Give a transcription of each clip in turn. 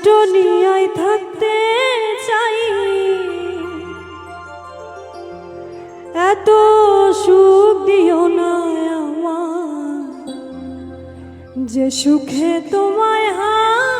কষ্ট নিয়ে থাকতে চাই। এত সুখ দিও না আমার যে সুখে তোমায় হারাই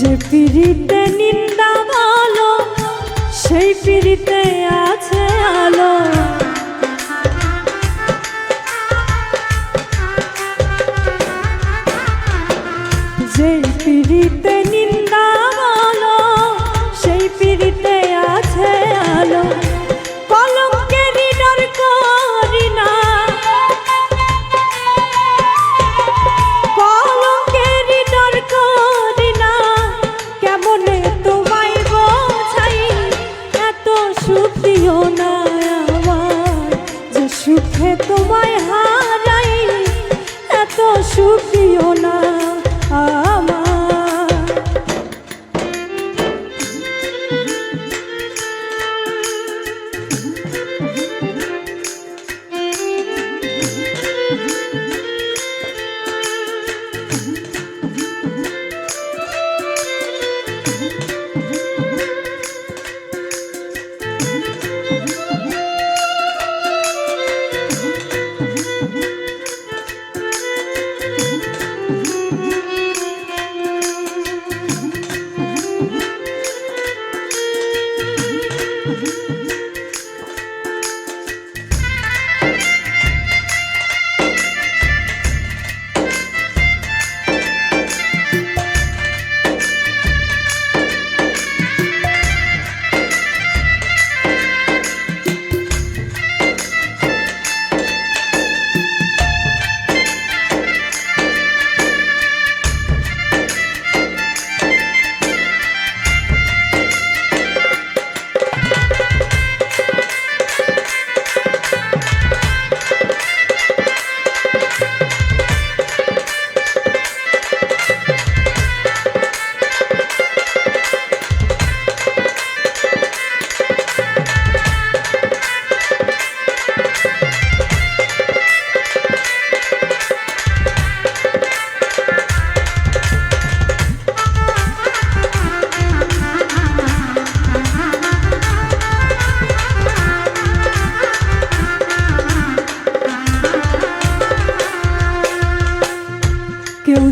যে পিড়িতে নিন্দা বলো সেই পিড়িতে আছে আলো। যে পিড়িতে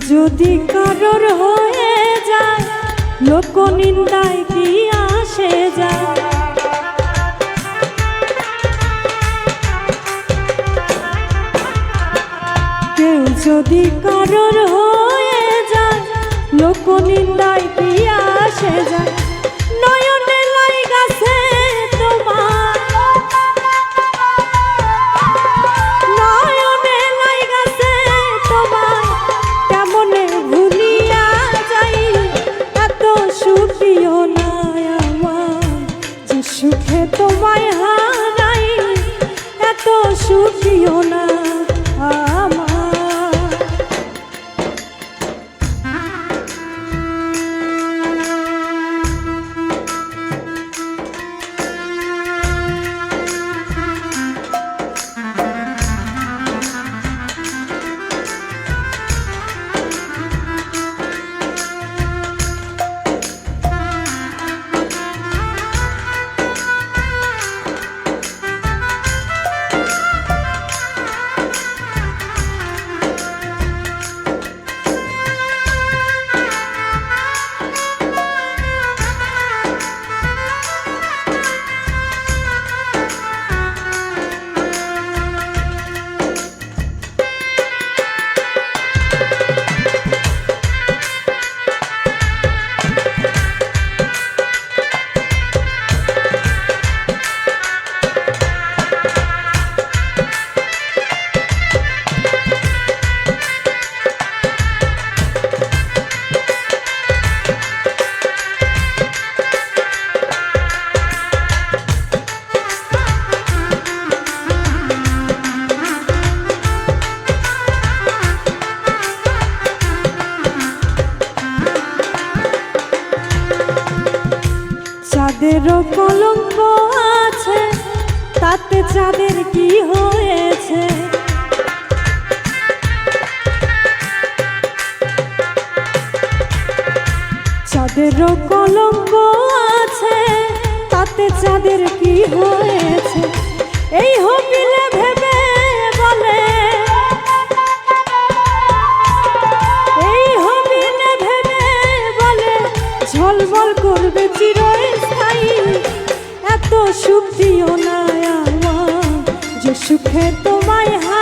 যদি কারোর হয়ে যায় লোক নিন্দায় কি আসে যায়? কেউ যদি কারোর হয়ে যায় লোক নিন্দায় কি আসে যায়? কলঙ্ক আছে, তাতে চাঁদের কি হয়েছে? চাঁদেরও কলঙ্ক আছে, তাতে চাঁদের কি হয়েছে? এই হবিলে ভেবে বলে। এই হবিলে ভেবে বলে, ঝলমল করবে চিরস্থায়ী যে সুখে তোমায়